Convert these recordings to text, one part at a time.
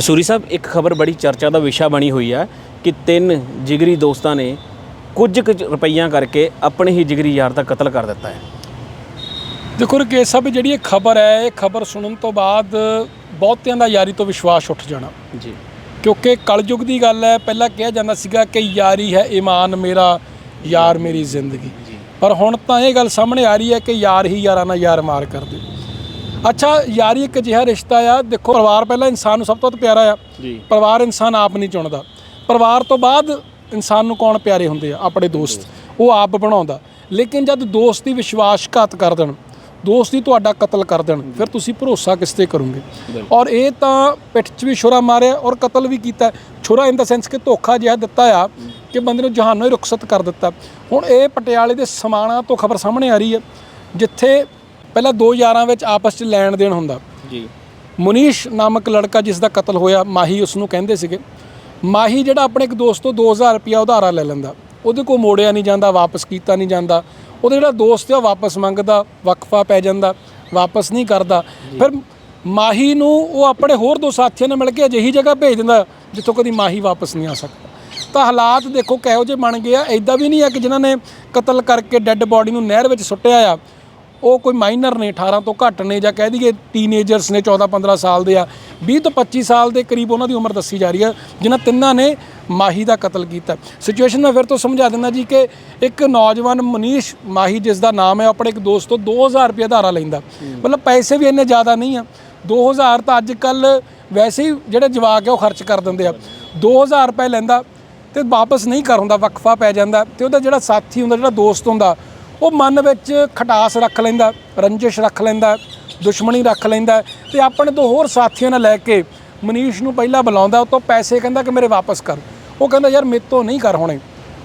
ਸੂਰੀ ਸਾਹਿਬ ਇੱਕ ਖਬਰ ਬੜੀ ਚਰਚਾ ਦਾ ਵਿਸ਼ਾ ਬਣੀ ਹੋਈ ਹੈ ਕਿ ਤਿੰਨ ਜਿਗਰੀ ਦੋਸਤਾਂ ਨੇ ਕੁਝ ਕੁ ਰੁਪਈਆਂ ਕਰਕੇ ਆਪਣੇ ਹੀ ਜਿਗਰੀ ਯਾਰ ਦਾ ਕਤਲ ਕਰ ਦਿੱਤਾ ਹੈ। ਦੇਖੋ ਰਕੇਸ਼ ਸਾਹਿਬ ਜਿਹੜੀ ਇਹ ਖਬਰ ਹੈ ਇਹ ਖਬਰ ਸੁਣਨ ਤੋਂ ਬਾਅਦ ਬਹੁਤਿਆਂ ਦਾ ਯਾਰੀ ਤੋਂ ਵਿਸ਼ਵਾਸ ਉੱਠ ਜਾਣਾ। ਜੀ। ਕਿਉਂਕਿ ਕਲਯੁਗ ਦੀ ਗੱਲ ਹੈ ਪਹਿਲਾਂ ਕਿਹਾ ਜਾਂਦਾ ਸੀਗਾ ਕਿ ਯਾਰੀ ਹੈ ਈਮਾਨ ਮੇਰਾ ਯਾਰ ਮੇਰੀ ਜ਼ਿੰਦਗੀ। ਪਰ ਹੁਣ ਤਾਂ ਇਹ ਗੱਲ ਸਾਹਮਣੇ ਆ ਰਹੀ ਹੈ ਕਿ ਯਾਰ ਹੀ ਯਾਰਾਂ ਨਾਲ ਯਾਰ ਮਾਰ ਕਰਦੇ। ਅੱਛਾ ਯਾਰੀ ਇੱਕ ਅਜਿਹਾ ਰਿਸ਼ਤਾ ਆ। ਦੇਖੋ ਪਰਿਵਾਰ ਪਹਿਲਾਂ ਇਨਸਾਨ ਨੂੰ ਸਭ ਤੋਂ ਵੱਧ ਪਿਆਰਾ ਆ। ਜੀ। ਪਰਿਵਾਰ ਇਨਸਾਨ ਆਪ ਨਹੀਂ ਚੁਣਦਾ। ਪਰਿਵਾਰ ਤੋਂ ਬਾਅਦ ਇਨਸਾਨ ਨੂੰ ਕੌਣ ਪਿਆਰੇ ਹੁੰਦੇ ਆ? ਆਪਣੇ ਦੋਸਤ। ਉਹ ਆਪ ਬਣਾਉਂਦਾ। ਲੇਕਿਨ ਜਦ ਦੋਸਤੀ ਵਿਸ਼ਵਾਸਘਾਤ ਕਰ ਦੇਣ ਦੋਸਤੀ ਤੁਹਾਡਾ ਕਤਲ ਕਰ ਦੇਣ ਫਿਰ ਤੁਸੀਂ ਭਰੋਸਾ ਕਿਸ ਤੇ ਕਰੋਗੇ? ਔਰ ਇਹ ਤਾਂ ਪਿੱਠ 'ਚ ਵੀ ਛੁਰਾ ਮਾਰਿਆ ਔਰ ਕਤਲ ਵੀ ਕੀਤਾ। ਛੁਰਾ ਇਨ ਦਾ ਸੈਂਸ ਕਿ ਧੋਖਾ ਜਿਹਾ ਦਿੱਤਾ ਆ ਕਿ ਬੰਦੇ ਨੂੰ ਜਹਾਨੋਂ ਹੀ ਰੁਖਸਤ ਕਰ ਦਿੱਤਾ। ਹੁਣ ਇਹ ਪਟਿਆਲੇ ਦੇ ਸਮਾਣਾ ਤੋਂ ਖਬਰ ਸਾਹਮਣੇ ਆ ਰਹੀ ਹੈ ਜਿੱਥੇ ਪਹਿਲਾਂ ਦੋ ਯਾਰਾਂ ਵਿੱਚ ਆਪਸ 'ਚ ਲੈਣ ਦੇਣ ਹੁੰਦਾ। ਜੀ। ਮੁਨੀਸ਼ ਨਾਮਕ ਲੜਕਾ ਜਿਸ ਦਾ ਕਤਲ ਹੋਇਆ ਮਾਹੀ ਉਸ ਨੂੰ ਕਹਿੰਦੇ ਸੀਗੇ। ਮਾਹੀ ਜਿਹੜਾ ਆਪਣੇ ਇੱਕ ਦੋਸਤ ਤੋਂ 2000 ਰੁਪਇਆ ਉਧਾਰਾ ਲੈ ਲੈਂਦਾ। ਉਹਦੇ ਕੋਲ ਮੋੜਿਆ ਨਹੀਂ ਜਾਂਦਾ ਵਾਪਸ ਕੀਤਾ ਨਹੀਂ ਜਾਂਦਾ। ਉਹਦਾ ਜਿਹੜਾ ਦੋਸਤ ਆ ਉਹ ਵਾਪਸ ਮੰਗਦਾ ਵਕਫਾ ਪੈ ਜਾਂਦਾ ਵਾਪਸ ਨਹੀਂ ਕਰਦਾ। ਫਿਰ ਮਾਹੀ ਨੂੰ ਉਹ ਆਪਣੇ ਹੋਰ ਦੋ ਸਾਥੀਆਂ ਨਾਲ ਮਿਲ ਕੇ ਅਜਿਹੀ ਜਗ੍ਹਾ ਭੇਜ ਦਿੰਦਾ ਜਿੱਥੋਂ ਕਦੀ ਮਾਹੀ ਵਾਪਸ ਨਹੀਂ ਆ ਸਕਦਾ। ਤਾਂ ਹਾਲਾਤ ਦੇਖੋ ਕਿਹੋ ਜਿਹੇ ਬਣ ਗਏ ਆ। ਐਦਾਂ ਵੀ ਨਹੀਂ ਆ ਕਿ ਜਿਨ੍ਹਾਂ ਨੇ ਕਤਲ ਕਰਕੇ ਡੈੱਡ ਬਾਡੀ ਨੂੰ ਨਹਿਰ ਵਿੱਚ ਸੁੱਟਿਆ ਆ। ਉਹ ਕੋਈ ਮਾਈਨਰ ਨੇ 18 ਤੋਂ ਘੱਟ ਨੇ ਜਾਂ ਕਹਿ ਦਈਏ ਟੀਨੇਜਰਸ ਨੇ 14 15 ਸਾਲ ਦੇ ਆ 20 ਤੋਂ 25 ਸਾਲ ਦੇ ਕਰੀਬ ਉਹਨਾਂ ਦੀ ਉਮਰ ਦੱਸੀ ਜਾ ਰਹੀ ਹੈ ਜਿਨ੍ਹਾਂ ਤਿੰਨਾਂ ਨੇ ਮਾਹੀ ਦਾ ਕਤਲ ਕੀਤਾ। ਸਿਚੁਏਸ਼ਨ ਮੈਂ ਫਿਰ ਤੋਂ ਸਮਝਾ ਦਿੰਦਾ ਜੀ ਕਿ ਇੱਕ ਨੌਜਵਾਨ ਮਨੀਸ਼ ਮਾਹੀ, ਜਿਸ ਦਾ ਨਾਮ ਹੈ, ਉਹ ਆਪਣੇ ਇੱਕ ਦੋਸਤ ਤੋਂ 2000 ਰੁਪਏ ਧਾਰਾ ਲੈਂਦਾ। ਮਤਲਬ ਪੈਸੇ ਵੀ ਇੰਨੇ ਜ਼ਿਆਦਾ ਨਹੀਂ ਆ। 2000 ਤਾਂ ਅੱਜ ਕੱਲ ਵੈਸੇ ਹੀ ਜਿਹੜੇ ਜਵਾਕ ਆ, ਉਹ ਖਰਚ ਕਰ ਦਿੰਦੇ ਆ। 2000 ਰੁਪਏ ਲੈਂਦਾ ਤੇ ਵਾਪਸ ਨਹੀਂ ਕਰ ਹੁੰਦਾ, ਵਕਫਾ ਪੈ ਜਾਂਦਾ ਤੇ ਉਹਦਾ ਜਿਹੜਾ ਸਾਥੀ ਹੁੰਦਾ, ਜਿਹੜਾ ਦੋਸਤ ਹੁੰਦਾ ਉਹ ਮਨ ਵਿੱਚ ਖਟਾਸ ਰੱਖ ਲੈਂਦਾ, ਰੰਜਿਸ਼ ਰੱਖ ਲੈਂਦਾ, ਦੁਸ਼ਮਣੀ ਰੱਖ ਲੈਂਦਾ ਤੇ ਆਪਣੇ ਤੋਂ ਹੋਰ ਸਾਥੀਆਂ ਨਾਲ ਲੈ ਕੇ ਮਨੀਸ਼ ਨੂੰ ਪਹਿਲਾਂ ਬੁਲਾਉਂਦਾ, ਉਹ ਤੋਂ ਪੈਸੇ ਕਹਿੰਦਾ ਕਿ ਮੇਰੇ ਵਾਪਸ ਕਰ। ਉਹ ਕਹਿੰਦਾ, ਯਾਰ, ਮੇਰੇ ਤੋਂ ਨਹੀਂ ਕਰ ਹੋਣੇ।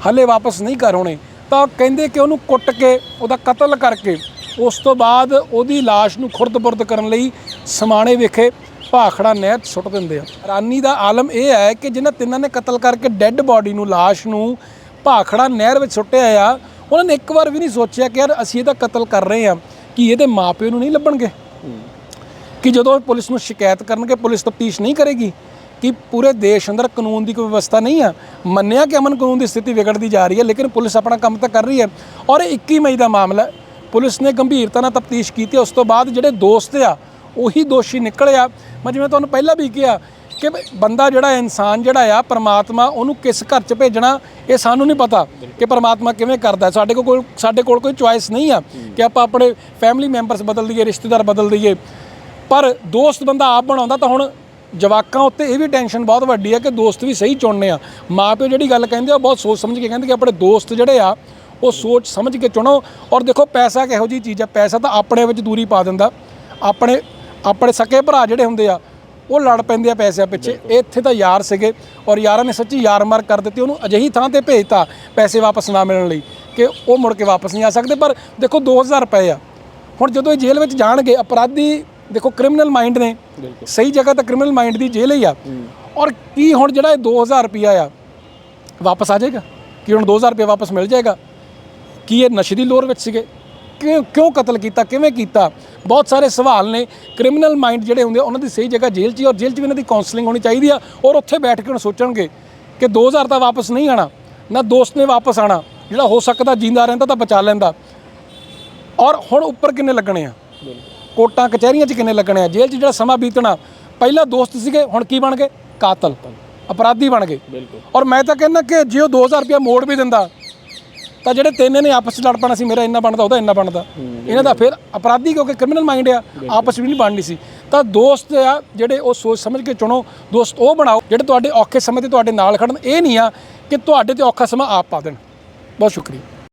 ਹੱਲੇ ਵਾਪਸ ਨਹੀਂ ਕਰ ਹੋਣੇ। ਤਾਂ ਕਹਿੰਦੇ ਕਿ ਉਹਨੂੰ ਕੁੱਟ ਕੇ, ਉਹਦਾ ਕਤਲ ਕਰਕੇ, ਉਸ ਤੋਂ ਬਾਅਦ ਉਹਦੀ ਲਾਸ਼ ਨੂੰ ਖੁਰਦ-ਬੁਰਦ ਕਰਨ ਲਈ ਸਮਾਣੇ ਵਿਖੇ ਭਾਖੜਾ ਨਹਿਰ ਸੁੱਟ ਦਿੰਦੇ ਆ। ਰਾਨੀ ਦਾ ਆਲਮ ਇਹ ਹੈ ਕਿ ਜਿਨ੍ਹਾਂ ਤਿੰਨਾਂ ਨੇ ਕਤਲ ਕਰਕੇ ਡੈੱਡ ਬਾਡੀ ਨੂੰ, ਲਾਸ਼ ਨੂੰ ਭਾਖੜਾ ਨਹਿਰ ਵਿੱਚ ਸੁੱਟਿਆ ਆ ਉਹਨਾਂ ਨੇ ਇੱਕ ਵਾਰ ਵੀ ਨਹੀਂ ਸੋਚਿਆ ਕਿ ਯਾਰ ਅਸੀਂ ਇਹਦਾ ਕਤਲ ਕਰ ਰਹੇ ਆ ਕਿ ਇਹਦੇ ਮਾਪਿਓ ਨੂੰ ਨਹੀਂ ਲੱਭਣਗੇ। ਕਿ ਜਦੋਂ ਇਹ ਪੁਲਿਸ ਨੂੰ ਸ਼ਿਕਾਇਤ ਕਰਨਗੇ, ਪੁਲਿਸ ਤਫਤੀਸ਼ ਨਹੀਂ ਕਰੇਗੀ ਕਿ ਪੂਰੇ ਦੇਸ਼ ਅੰਦਰ ਕਾਨੂੰਨ ਦੀ ਕੋਈ ਵਿਵਸਥਾ ਨਹੀਂ ਆ। ਮੰਨਿਆ ਕਿ ਅਮਨ ਕਾਨੂੰਨ ਦੀ ਸਥਿਤੀ ਵਿਗੜਦੀ ਜਾ ਰਹੀ ਹੈ, ਲੇਕਿਨ ਪੁਲਿਸ ਆਪਣਾ ਕੰਮ ਤਾਂ ਕਰ ਰਹੀ ਹੈ। ਔਰ ਇਹ 21 ਮਈ ਦਾ ਮਾਮਲਾ ਪੁਲਿਸ ਨੇ ਗੰਭੀਰਤਾ ਨਾਲ ਤਫਤੀਸ਼ ਕੀਤੀ ਉਸ ਤੋਂ ਬਾਅਦ ਜਿਹੜੇ ਦੋਸਤ ਆ, ਉਹੀ ਦੋਸ਼ੀ ਨਿਕਲਿਆ ਮੈਂ ਜਿਵੇਂ ਤੁਹਾਨੂੰ ਪਹਿਲਾਂ ਵੀ ਕਿਹਾ ਕਿ ਬੰਦਾ ਜਿਹੜਾ ਇਨਸਾਨ ਜਿਹੜਾ ਆ, ਪਰਮਾਤਮਾ ਉਹਨੂੰ ਕਿਸ ਘਰ 'ਚ ਭੇਜਣਾ, ਇਹ ਸਾਨੂੰ ਨਹੀਂ ਪਤਾ ਕਿ ਪਰਮਾਤਮਾ ਕਿਵੇਂ ਕਰਦਾ ਸਾਡੇ ਕੋਲ ਕੋਈ, ਸਾਡੇ ਕੋਲ ਕੋਈ ਚੁਆਇਸ ਨਹੀਂ ਆ ਕਿ ਆਪਾਂ ਆਪਣੇ ਫੈਮਿਲੀ ਮੈਂਬਰਸ ਬਦਲ ਦਈਏ, ਰਿਸ਼ਤੇਦਾਰ ਬਦਲ ਦਈਏ। ਪਰ ਦੋਸਤ ਬੰਦਾ ਆਪ ਬਣਾਉਂਦਾ ਤਾਂ ਹੁਣ ਜਵਾਕਾਂ ਉੱਤੇ ਇਹ ਵੀ ਟੈਨਸ਼ਨ ਬਹੁਤ ਵੱਡੀ ਹੈ ਕਿ ਦੋਸਤ ਵੀ ਸਹੀ ਚੁਣਨੇ ਆ। ਮਾਪਿਓ ਜਿਹੜੀ ਗੱਲ ਕਹਿੰਦੇ ਆ, ਉਹ ਬਹੁਤ ਸੋਚ ਸਮਝ ਕੇ ਕਹਿੰਦੇ ਕਿ ਆਪਣੇ ਦੋਸਤ ਜਿਹੜੇ ਆ, ਉਹ ਸੋਚ ਸਮਝ ਕੇ ਚੁਣੋ। ਔਰ ਦੇਖੋ, ਪੈਸਾ ਕਿਹੋ ਜੀ ਚੀਜ਼ ਆ, ਪੈਸਾ ਤਾਂ ਆਪਣੇ ਵਿੱਚ ਦੂਰੀ ਪਾ ਦਿੰਦਾ। ਆਪਣੇ ਆਪਣੇ ਸਕੇ ਭਰਾ ਜਿਹੜੇ ਹੁੰਦੇ ਆ ਉਹ ਲੜ ਪੈਂਦੇ ਆ ਪੈਸਿਆਂ ਪਿੱਛੇ। ਇੱਥੇ ਤਾਂ ਯਾਰ ਸੀਗੇ ਔਰ ਯਾਰਾਂ ਨੇ ਸੱਚੀ ਯਾਰ ਮਾਰ ਕਰ ਦਿੱਤੀ। ਉਹਨੂੰ ਅਜਿਹੀ ਥਾਂ ਤੇ ਭੇਜਤਾ ਪੈਸੇ ਵਾਪਸ ਨਾ ਮਿਲਣ ਲਈ ਕਿ ਉਹ ਮੁੜ ਕੇ ਵਾਪਸ ਨਹੀਂ ਆ ਸਕਦੇ। ਪਰ ਦੇਖੋ 2000 ਰੁਪਏ ਆ। ਹੁਣ ਜਦੋਂ ਇਹ ਜੇਲ੍ਹ ਵਿੱਚ ਜਾਣਗੇ ਅਪਰਾਧੀ ਦੇਖੋ ਕ੍ਰਿਮੀਨਲ ਮਾਈਂਡ ਨੇ। ਸਹੀ ਜਗ੍ਹਾ ਤਾਂ ਕ੍ਰਿਮੀਨਲ ਮਾਈਂਡ ਦੀ ਜੇਲ੍ਹ ਹੀ ਆ। ਔਰ ਕੀ ਹੁਣ ਜਿਹੜਾ ਇਹ 2000 ਰੁਪਿਆ ਆ ਵਾਪਸ ਆ ਜਾਏਗਾ? ਕੀ ਹੁਣ 2000 ਰੁਪਏ ਵਾਪਸ ਮਿਲ ਜਾਏਗਾ? ਕੀ ਇਹ ਨਸ਼ੇ ਦੀ ਲੋਰ ਵਿੱਚ ਸੀਗੇ? ਕਿਉਂ ਕਿਉਂ ਕਤਲ ਕੀਤਾ ਕਿਵੇਂ ਕੀਤਾ? ਬਹੁਤ ਸਾਰੇ ਸਵਾਲ ਨੇ। ਕ੍ਰਿਮੀਨਲ ਮਾਈਂਡ ਜਿਹੜੇ ਹੁੰਦੇ ਆ, ਉਹਨਾਂ ਦੀ ਸਹੀ ਜਗ੍ਹਾ ਜੇਲ੍ਹ 'ਚ ਹੀ ਔਰ ਜੇਲ੍ਹ 'ਚ ਵੀ ਇਹਨਾਂ ਦੀ ਕਾਉਂਸਲਿੰਗ ਹੋਣੀ ਚਾਹੀਦੀ ਆ ਔਰ ਉੱਥੇ ਬੈਠ ਕੇ ਹੁਣ ਸੋਚਣਗੇ ਕਿ 2000 ਤਾਂ ਵਾਪਸ ਨਹੀਂ ਆਣਾ ਨਾ ਦੋਸਤ ਨੇ ਵਾਪਸ ਆਣਾ ਜਿਹੜਾ ਹੋ ਸਕਦਾ ਜਿੰਦਾ ਰਹਿੰਦਾ ਤਾਂ ਬਚਾ ਲੈਂਦਾ। ਔਰ ਹੁਣ ਉੱਪਰ ਕਿੰਨੇ ਲੱਗਣੇ ਆ? ਕੋਟਾਂ ਕਚਹਿਰੀਆਂ 'ਚ ਕਿੰਨੇ ਲੱਗਣੇ ਆ? ਜੇਲ੍ਹ 'ਚ ਜਿਹੜਾ ਸਮਾਂ ਬੀਤਣਾ ਪਹਿਲਾਂ ਦੋਸਤ ਸੀਗੇ ਹੁਣ ਕੀ ਬਣ ਗਏ? ਕਾਤਲ। ਅਪਰਾਧੀ ਬਣ ਗਏ। ਬਿਲਕੁਲ। ਔਰ ਮੈਂ ਤਾਂ ਕਹਿੰਦਾ ਕਿ ਜੇ ਉਹ 2000 ਰੁਪਇਆ ਮੋੜ ਵੀ ਦਿੰਦਾ ਤਾਂ ਜਿਹੜੇ ਤਿੰਨ ਨੇ ਆਪਸ 'ਚ ਲੜ ਪੈਣਾ ਸੀ ਮੇਰਾ ਇੰਨਾ ਬਣਦਾ ਉਹਦਾ ਇੰਨਾ ਬਣਦਾ। ਇਹਨਾਂ ਦਾ ਫਿਰ ਅਪਰਾਧੀ ਕਿਉਂਕਿ ਕ੍ਰਿਮੀਨਲ ਮਾਈਂਡ ਆ ਆਪਸ ਵਿੱਚ ਨਹੀਂ ਬਣਨੀ ਸੀ। ਤਾਂ ਦੋਸਤ ਆ ਜਿਹੜੇ ਉਹ ਸੋਚ ਸਮਝ ਕੇ ਚੁਣੋ ਦੋਸਤ ਉਹ ਬਣਾਓ ਜਿਹੜੇ ਤੁਹਾਡੇ ਔਖੇ ਸਮੇਂ ਤੇ ਤੁਹਾਡੇ ਨਾਲ ਖੜਨ ਇਹ ਨਹੀਂ ਆ ਕਿ ਤੁਹਾਡੇ ਤੇ ਔਖਾ ਸਮਾਂ ਆਪ ਪਾ ਦੇਣ। ਬਹੁਤ ਸ਼ੁਕਰੀਆ।